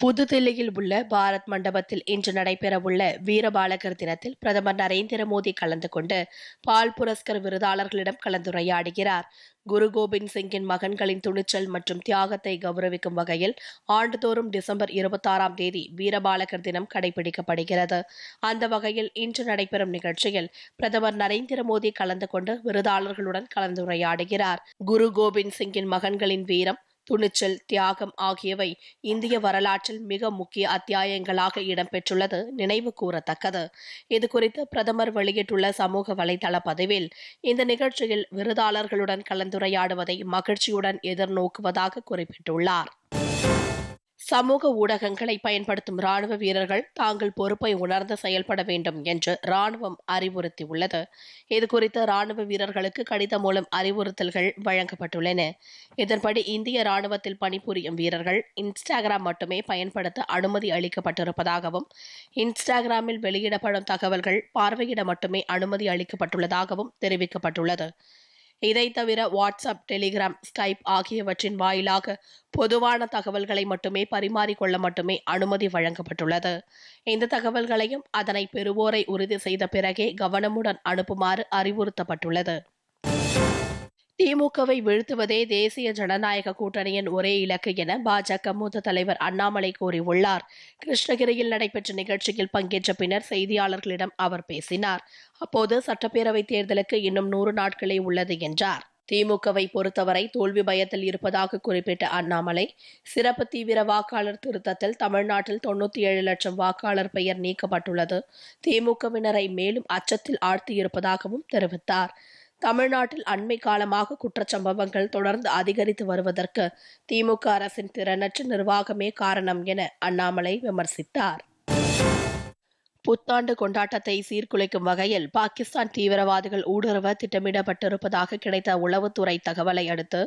புதுதில்லியில் உள்ள பாரத் மண்டபத்தில் இன்று நடைபெறவுள்ள வீரபாலகர் தினத்தில் பிரதமர் நரேந்திர மோடி கலந்து கொண்டு பால் புரஸ்கர் விருதாளர்களிடம் கலந்துரையாடுகிறார். குரு கோபிந்த் சிங்கின் மகன்களின் துணிச்சல் மற்றும் தியாகத்தை கௌரவிக்கும் வகையில் ஆண்டுதோறும் டிசம்பர் இருபத்தாறாம் தேதி வீரபாலகர் தினம் கடைபிடிக்கப்படுகிறது. அந்த வகையில் இன்று நடைபெறும் நிகழ்ச்சியில் பிரதமர் நரேந்திர மோடி கலந்து கொண்டு விருதாளர்களுடன் கலந்துரையாடுகிறார். குரு கோபிந்த் சிங்கின் மகன்களின் வீரம் துணிச்சல் தியாகம் ஆகியவை இந்திய வரலாற்றில் மிக முக்கிய அத்தியாயங்களாக இடம்பெற்றுள்ளது நினைவு கூறத்தக்கது இதுகுறித்து பிரதமர் வெளியிட்டுள்ள சமூக வலைதள பதிவில் இந்த நிகழ்ச்சியில் விருதாளர்களுடன் கலந்துரையாடுவதை மகிழ்ச்சியுடன் எதிர்நோக்குவதாக குறிப்பிட்டுள்ளார். சமூக ஊடகங்களை பயன்படுத்தும் ராணுவ வீரர்கள் தாங்கள் பொறுப்பை உணர்ந்து செயல்பட வேண்டும் என்று ராணுவம் அறிவுறுத்தியுள்ளது. இதுகுறித்து ராணுவ வீரர்களுக்கு கடிதம் மூலம் அறிவுறுத்தல்கள் வழங்கப்பட்டுள்ளன. இதன்படி இந்திய ராணுவத்தில் பணிபுரியும் வீரர்கள் இன்ஸ்டாகிராம் மட்டுமே பயன்படுத்த அனுமதி அளிக்கப்பட்டிருப்பதாகவும் இன்ஸ்டாகிராமில் வெளியிடப்படும் தகவல்கள் பார்வையிட மட்டுமே அனுமதி அளிக்கப்பட்டுள்ளதாகவும் தெரிவிக்கப்பட்டுள்ளது. இதை தவிர வாட்ஸ்அப் டெலிகிராம் ஸ்கைப் ஆகியவற்றின் வாயிலாக பொதுவான தகவல்களை மட்டுமே பரிமாறிக்கொள்ள மட்டுமே அனுமதி வழங்கப்பட்டுள்ளது. இந்த தகவல்களையும் அதனை பெறுவோரை உறுதி செய்த பிறகே கவனமுடன் அனுப்புமாறு அறிவுறுத்தப்பட்டுள்ளது. திமுகவை வீழ்த்துவதே தேசிய ஜனநாயக கூட்டணியின் ஒரே இலக்கு என பாஜக மூத்த தலைவர் அண்ணாமலை கூறியுள்ளார். கிருஷ்ணகிரியில் நடைபெற்ற நிகழ்ச்சியில் பங்கேற்ற பின்னர் செய்தியாளர்களிடம் அவர் பேசினார். அப்போது சட்டப்பேரவைத் தேர்தலுக்கு இன்னும் நூறு நாட்களே உள்ளது என்றார். திமுகவை பொறுத்தவரை தோல்வி பயத்தில் இருப்பதாக குறிப்பிட்ட அண்ணாமலை சிறப்பு தீவிர வாக்காளர் திருத்தத்தில் தமிழ்நாட்டில் தொண்ணூத்தி ஏழு லட்சம் வாக்காளர் பெயர் நீக்கப்பட்டுள்ளது. திமுகவினரை மேலும் அச்சத்தில் ஆழ்த்தியிருப்பதாகவும் தெரிவித்தார். தமிழ்நாட்டில் அண்மை காலமாக குற்றச்சம்பவங்கள் தொடர்ந்து அதிகரித்து வருவதற்கு திமுக அரசின் திறனற்ற நிர்வாகமே காரணம் என அண்ணாமலை விமர்சித்தார். புத்தாண்டு கொண்டாட்டத்தை சீர்குலைக்கும் வகையில் பாகிஸ்தான் தீவிரவாதிகள் ஊடுருவ திட்டமிடப்பட்டிருப்பதாக கிடைத்த உளவுத்துறை தகவலை அடுத்து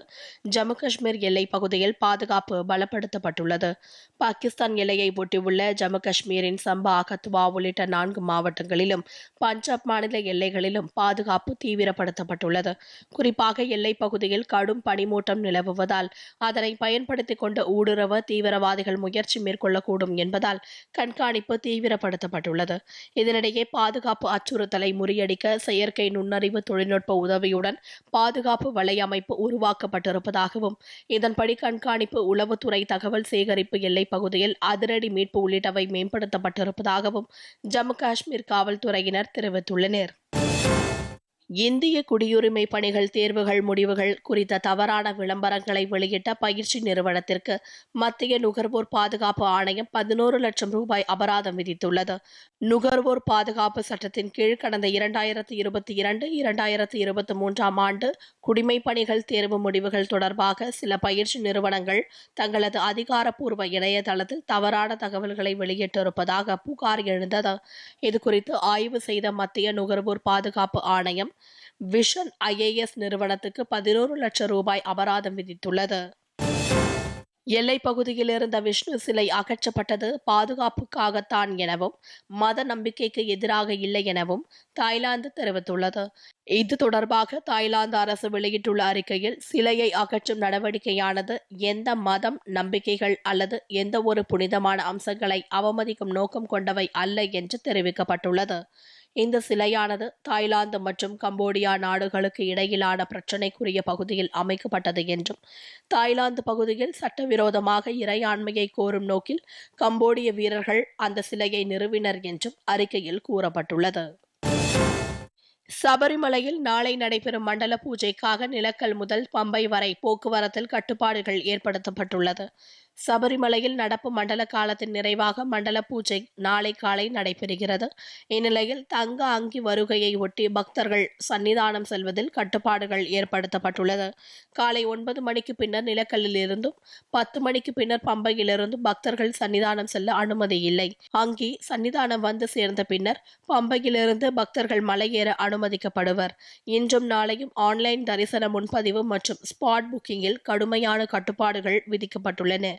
ஜம்மு காஷ்மீர் எல்லைப் பகுதியில் பாதுகாப்பு பலப்படுத்தப்பட்டுள்ளது. பாகிஸ்தான் எல்லையை ஒட்டியுள்ள ஜம்மு காஷ்மீரின் சம்பா அகத்வா உள்ளிட்ட நான்கு மாவட்டங்களிலும் பஞ்சாப் மாநில எல்லைகளிலும் பாதுகாப்பு தீவிரப்படுத்தப்பட்டுள்ளது. குறிப்பாக எல்லைப் பகுதியில் கடும் பனிமூட்டம் நிலவுவதால் அதனை பயன்படுத்திக் கொண்டு ஊடுருவ தீவிரவாதிகள் முயற்சி மேற்கொள்ளக்கூடும் என்பதால் கண்காணிப்பு தீவிரப்படுத்தப்பட்டுள்ளது. உள்ளது. இதனிடையே பாதுகாப்பு அச்சுறுத்தலை முறியடிக்க செயற்கை நுண்ணறிவு தொழில்நுட்ப உதவியுடன் பாதுகாப்பு வலையமைப்பு உருவாக்கப்பட்டிருப்பதாகவும் இதன்படி கண்காணிப்பு உளவுத்துறை தகவல் சேகரிப்பு எல்லைப் பகுதியில் அதிரடி மீட்பு உள்ளிட்டவை மேம்படுத்தப்பட்டிருப்பதாகவும் ஜம்மு காஷ்மீர் காவல்துறையினர் தெரிவித்துள்ளனர். இந்திய குடியுரிமை பணிகள் தேர்வுகள் முடிவுகள் குறித்த தவறான விளம்பரங்களை வெளியிட்ட பயிற்சி நிறுவனத்திற்கு மத்திய நுகர்வோர் பாதுகாப்பு ஆணையம் பதினோரு லட்சம் ரூபாய் அபராதம் விதித்துள்ளது. நுகர்வோர் பாதுகாப்பு சட்டத்தின் கீழ் கடந்த இரண்டாயிரத்தி இருபத்தி இரண்டு இரண்டாயிரத்தி இருபத்தி மூன்றாம் ஆண்டு குடிமை பணிகள் தேர்வு முடிவுகள் தொடர்பாக சில பயிற்சி நிறுவனங்கள் தங்களது அதிகாரப்பூர்வ இணையதளத்தில் தவறான தகவல்களை வெளியிட்டிருப்பதாக புகார் எழுந்தது. இதுகுறித்து ஆய்வு செய்த மத்திய நுகர்வோர் பாதுகாப்பு ஆணையம் விஷன் ஐஏஎஸ் நிறுவனத்துக்கு பதினோரு லட்சம் ரூபாய் அபராதம் விதித்துள்ளது. எல்லைப் பகுதியில் இருந்த விஷ்ணு சிலை அகற்றப்பட்டது பாதுகாப்புக்காகத்தான் எனவும் மத நம்பிக்கைக்கு எதிராக இல்லை எனவும் தாய்லாந்து தெரிவித்துள்ளது. இது தொடர்பாக தாய்லாந்து அரசு வெளியிட்டுள்ள அறிக்கையில் சிலையை அகற்றும் நடவடிக்கையானது எந்த மதம் நம்பிக்கைகள் அல்லது எந்த ஒரு புனிதமான அம்சங்களை அவமதிக்கும் நோக்கம் கொண்டவை அல்ல என்று தெரிவிக்கப்பட்டுள்ளது. இந்த சிலையானது தாய்லாந்து மற்றும் கம்போடியா நாடுகளுக்கு இடையிலான பிரச்சினைக்குரிய பகுதியில் அமைக்கப்பட்டது என்றும் தாய்லாந்து பகுதியில் சட்டவிரோதமாக இறையாண்மையை கோரும் நோக்கில் கம்போடிய வீரர்கள் அந்த சிலையை நிறுவினர் என்றும் அறிக்கையில் கூறப்பட்டுள்ளது. சபரிமலையில் நாளை நடைபெறும் மண்டல பூஜைக்காக நிலக்கல் முதல் பம்பை வரை போக்குவரத்தில் கட்டுப்பாடுகள் ஏற்படுத்தப்பட்டுள்ளது. சபரிமலையில் நடப்பு மண்டல காலத்தின் நிறைவாக மண்டல பூஜை நாளை காலை நடைபெறுகிறது. இந்நிலையில் தங்க அங்கி வருகையை ஒட்டி பக்தர்கள் சன்னிதானம் செல்வதில் கட்டுப்பாடுகள் ஏற்படுத்தப்பட்டுள்ளது. காலை ஒன்பது மணிக்கு பின்னர் நிலக்கல்லில் இருந்தும் பத்து மணிக்கு பின்னர் பம்பையிலிருந்தும் பக்தர்கள் சன்னிதானம் செல்ல அனுமதி இல்லை. அங்கி சன்னிதானம் வந்து சேர்ந்த பின்னர் பம்பையிலிருந்து பக்தர்கள் மலையேற அனுமதிக்கப்படுவர். இன்றும் நாளையும் ஆன்லைன் தரிசன முன்பதிவு மற்றும் ஸ்பாட் புக்கிங்கில் கடுமையான கட்டுப்பாடுகள் விதிக்கப்பட்டுள்ளன.